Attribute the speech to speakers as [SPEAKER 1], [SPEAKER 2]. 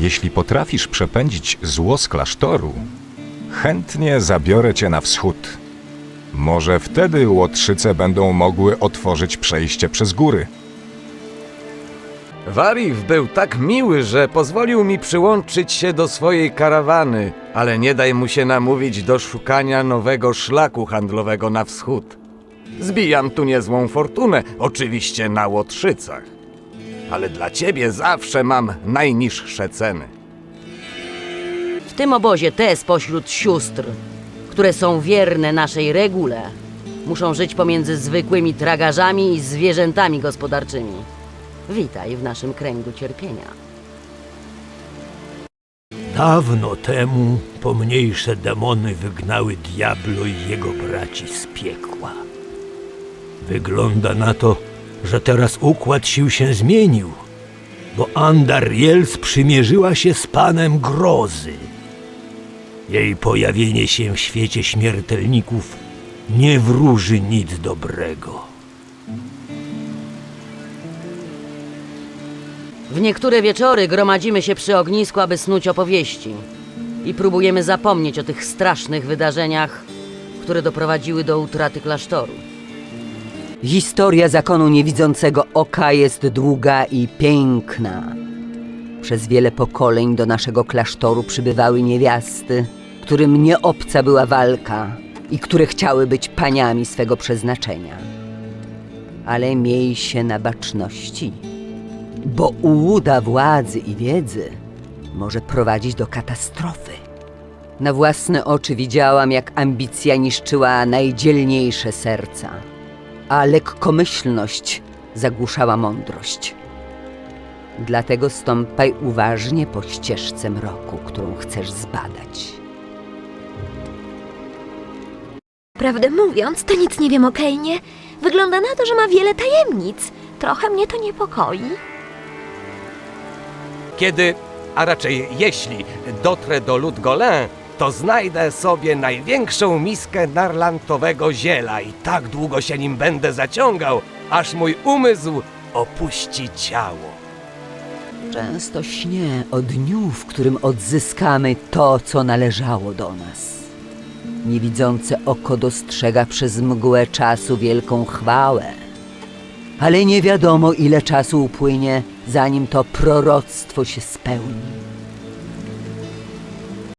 [SPEAKER 1] Jeśli potrafisz przepędzić zło z klasztoru, chętnie zabiorę cię na wschód. Może wtedy łotrzyce będą mogły otworzyć przejście przez góry.
[SPEAKER 2] Warif był tak miły, że pozwolił mi przyłączyć się do swojej karawany, ale nie daj mu się namówić do szukania nowego szlaku handlowego na wschód. Zbijam tu niezłą fortunę, oczywiście na łotrzycach. Ale dla ciebie zawsze mam najniższe ceny.
[SPEAKER 3] W tym obozie te spośród sióstr, które są wierne naszej regule, muszą żyć pomiędzy zwykłymi tragarzami i zwierzętami gospodarczymi. Witaj w naszym kręgu cierpienia.
[SPEAKER 4] Dawno temu pomniejsze demony wygnały Diablo i jego braci z piekła. Wygląda na to, że teraz układ sił się zmienił, bo Andariel sprzymierzyła się z panem Grozy. Jej pojawienie się w świecie śmiertelników nie wróży nic dobrego.
[SPEAKER 3] W niektóre wieczory gromadzimy się przy ognisku, aby snuć opowieści. I próbujemy zapomnieć o tych strasznych wydarzeniach, które doprowadziły do utraty klasztoru. Historia zakonu niewidzącego oka jest długa i piękna. Przez wiele pokoleń do naszego klasztoru przybywały niewiasty, którym nie obca była walka i które chciały być paniami swego przeznaczenia. Ale miej się na baczności bo ułuda władzy i wiedzy może prowadzić do katastrofy. Na własne oczy widziałam, jak ambicja niszczyła najdzielniejsze serca, a lekkomyślność zagłuszała mądrość. Dlatego stąpaj uważnie po ścieżce mroku, którą chcesz zbadać.
[SPEAKER 5] Prawdę mówiąc, to nic nie wiem o Kejnie. Wygląda na to, że ma wiele tajemnic. Trochę mnie to niepokoi.
[SPEAKER 2] Kiedy, a raczej jeśli dotrę do Ludgolin, to znajdę sobie największą miskę narlantowego ziela i tak długo się nim będę zaciągał, aż mój umysł opuści ciało.
[SPEAKER 3] Często śnię o dniu, w którym odzyskamy to, co należało do nas. Niewidzące oko dostrzega przez mgłę czasu wielką chwałę. Ale nie wiadomo, ile czasu upłynie, zanim to proroctwo się spełni.